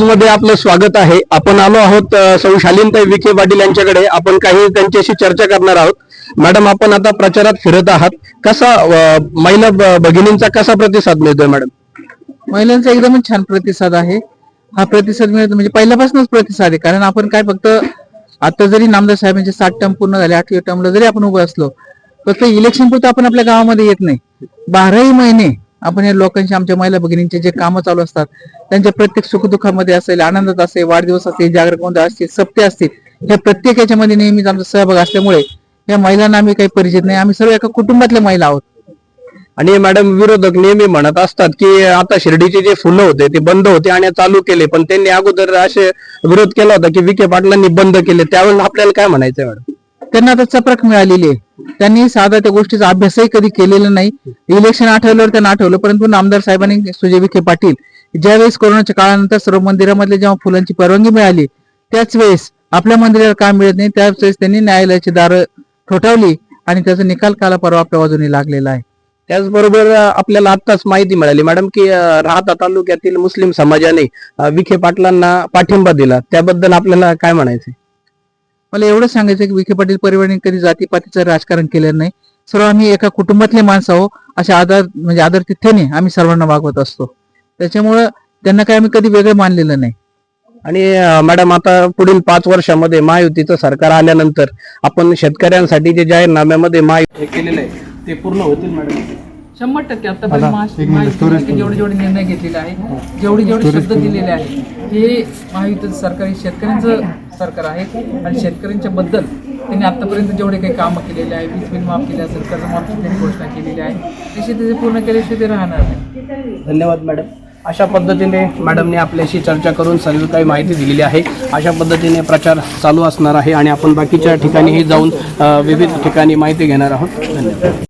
मध्ये आपलं स्वागत आहे. आपण आलो आहोत अ, सौ शालीनताई विखे पाटील यांच्याकडे. आपण काही त्यांच्याशी चर्चा करणार आहोत. मॅडम आपण आता प्रचारात फिरत आहात. कसा महिला भगिनींचा कसा प्रतिसाद मिळतोय मॅडम? महिलांचा एकदमच छान प्रतिसाद आहे. हा प्रतिसाद मिळतो म्हणजे पहिल्यापासूनच प्रतिसाद आहे. कारण आपण काय फक्त आता जरी नामदार साहेबांचे सात टर्म पूर्ण झाले आठव्या टर्मला जरी आपण उभं असलो फक्त इलेक्शन पुरतं आपण आपल्या गावामध्ये येत नाही. बाराही महिने आपण या लोकांशी आमच्या महिला भगिनींचे जे कामं चालू असतात त्यांच्या प्रत्येक सुखदुःखामध्ये असेल आनंदात असेल वाढदिवस असतील जागरण गोंधळ असतील सप्ते असतील ह्या प्रत्येक याच्यामध्ये नेहमीच आमचा सहभाग असल्यामुळे या महिलांना आम्ही काही परिचित नाही. आम्ही सर्व एका कुटुंबातल्या महिला आहोत. आणि मॅडम विरोधक नेहमी म्हणत असतात की आता शिर्डीचे जे फुलं होते ते बंद होते आणि चालू केले पण त्यांनी अगोदर असे विरोध केला होता की विखे पाटलांनी बंद केले. त्यावेळेला आपल्याला काय म्हणायचंय मॅडम? त्यांना आता चपराक मिळालेली आहे. त्यांनी साधा त्या गोष्टीचा अभ्यासही कधी केलेला नाही. इलेक्शन आठवल्यावर त्यांना आठवलं परंतु आमदार साहेबांनी सुजय विखे पाटील ज्यावेळेस कोरोनाच्या काळानंतर सर्व मंदिरामधले जेव्हा फुलांची परवानगी मिळाली त्याच वेळेस आपल्या मंदिराला काम मिळत नाही त्याच वेळेस त्यांनी न्यायालयाची दारं ठोठावली आणि त्याचा निकाल काला परवा आपल्या बाजूने लागलेला आहे. त्याचबरोबर आपल्याला आताच माहिती मिळाली मॅडम की राहता तालुक्यातील मुस्लिम समाजाने विखे पाटलांना पाठिंबा दिला. त्याबद्दल आपल्याला काय म्हणायचंय? मला एवढं सांगायचं की विखे पाटील परिवाराने कधी जातीपातीचं राजकारण केलेलं नाही. सर्व आम्ही एका कुटुंबातले माणसं आहो अशा आधार म्हणजे आदर तिथ्याने आम्ही सर्वांना वागवत असतो. त्याच्यामुळं त्यांना काय आम्ही कधी वेगळं मानलेलं नाही. आणि मॅडम आता पुढील पाच वर्षामध्ये महायुतीचं सरकार आल्यानंतर आपण शेतकऱ्यांसाठी जे जाहीरनाम्यामध्ये महायुती केलेलं आहे ते पूर्ण होतील मॅडम. शंभर टक्के. आतापर्यंत जेवढे जेवढे निर्णय घेतलेले आहे जेवढे जेवढे शब्द दिलेले आहे हे महायुतीचं सरकार हे शेतकऱ्यांचं सरकार आहे आणि शेतकऱ्यांच्या बद्दल त्यांनी आतापर्यंत जेवढे काही कामं केलेले आहे वीज बिल माफ केले असेल कर्जमाफी त्यांनी घोषणा केलेली आहे तशी ते पूर्ण केल्याशिवाय ते राहणार नाही. धन्यवाद मॅडम. अशा पद्धतीने मॅडमने आपल्याशी चर्चा करून सर्व काही माहिती दिलेली आहे. अशा पद्धतीने प्रचार चालू असणार आहे आणि आपण बाकीच्या ठिकाणीही जाऊन विविध ठिकाणी माहिती घेणार आहोत. धन्यवाद.